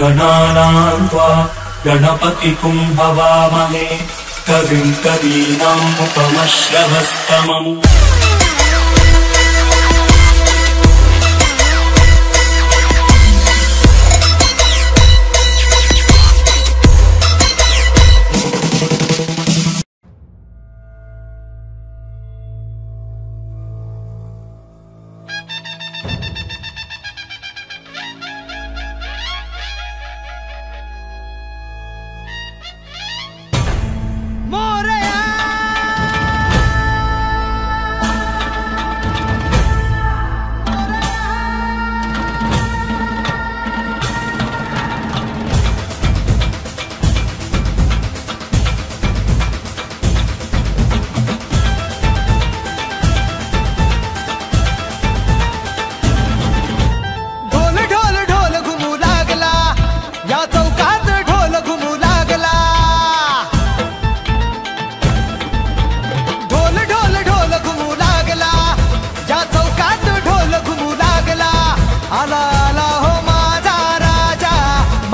गणानाम् त्वा गणपतिकुम् भवामहे कविम् कवीनामुपमश्रवस्तमम्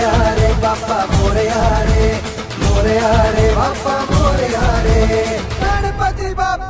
मोरे रे बाप्पा मोरे रे मोरे रे बाप्पा मोरे रे गणपती बाप्पा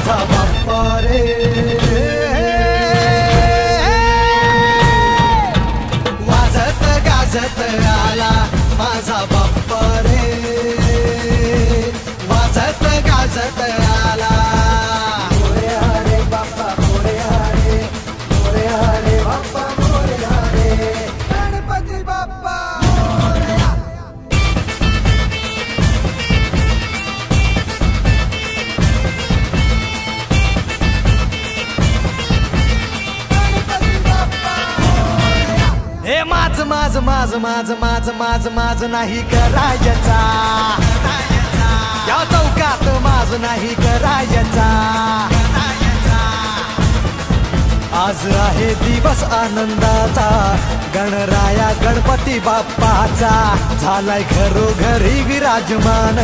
माझा माझ माझ माझ माझ माझ माझ माझ नाही करायचा. या चौकात माझ नाही करायचा. आज आहे दिवस आनंदाचा गणराया गणपती बाप्पाचा. झालाय घरोघरी विराजमान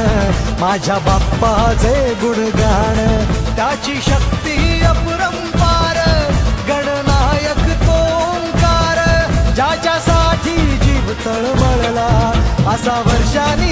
माझ्या बाप्पाचे गुणगान. त्याची शक्ती असा वर्षाने